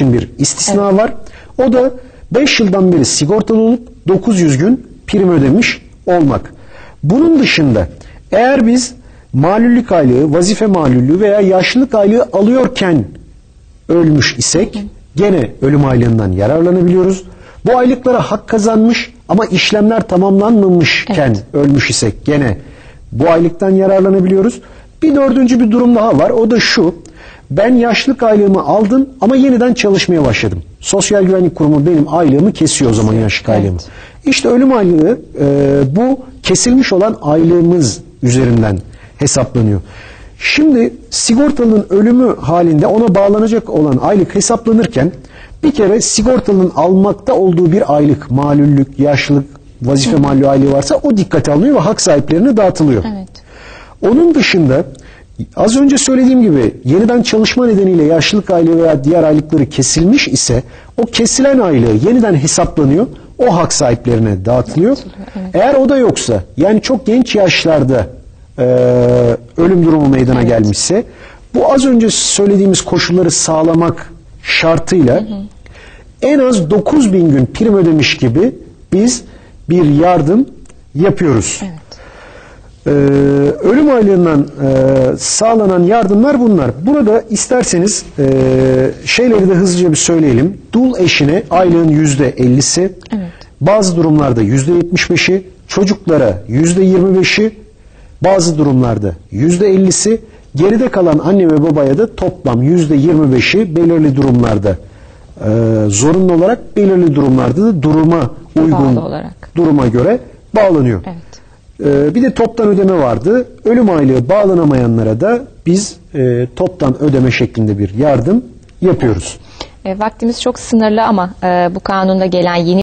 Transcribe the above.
için bir istisna var. O da 5 yıldan beri sigortalı olup 900 gün prim ödemiş olmak. Bunun dışında eğer biz malüllük aylığı, vazife malüllüğü veya yaşlılık aylığı alıyorken ölmüş isek gene ölüm aylığından yararlanabiliyoruz. Bu aylıklara hak kazanmış ama işlemler tamamlanmamışken ölmüş isek gene bu aylıktan yararlanabiliyoruz. Bir dördüncü bir durum daha var. O da şu. Ben yaşlılık aylığımı aldım ama yeniden çalışmaya başladım. Sosyal Güvenlik Kurumu benim aylığımı kesiyor o zaman yaşlılık aylığımı. İşte ölüm aylığı e, bu kesilmiş olan aylığımız üzerinden hesaplanıyor. Şimdi sigortalının ölümü halinde ona bağlanacak olan aylık hesaplanırken bir kere sigortalının almakta olduğu bir aylık, malüllük, yaşlılık, vazife malü aylığı varsa o dikkate alınıyor ve hak sahiplerine dağıtılıyor. Evet. Onun dışında az önce söylediğim gibi yeniden çalışma nedeniyle yaşlılık aylığı veya diğer aylıkları kesilmiş ise o kesilen aylığı yeniden hesaplanıyor. O hak sahiplerine dağıtılıyor. Eğer o da yoksa yani çok genç yaşlarda e, ölüm durumu meydana gelmişse bu az önce söylediğimiz koşulları sağlamak şartıyla en az 9000 gün prim ödemiş gibi biz bir yardım yapıyoruz. Evet. Ee, ölüm aylığından e, sağlanan yardımlar bunlar. Burada isterseniz e, şeyleri de hızlıca bir söyleyelim. Dul eşine aylığın yüzde ellisi, Evet. bazı durumlarda yüzde yetmiş beşi, çocuklara yüzde yirmi beşi, bazı durumlarda yüzde ellisi, geride kalan anne ve babaya da toplam yüzde yirmi beşi belirli durumlarda e, zorunlu olarak belirli durumlarda da duruma uygun duruma göre bağlanıyor. Evet. Ee, bir de toptan ödeme vardı. Ölüm aylığı bağlanamayanlara da biz e, toptan ödeme şeklinde bir yardım yapıyoruz. E, vaktimiz çok sınırlı ama e, bu kanunda gelen yeni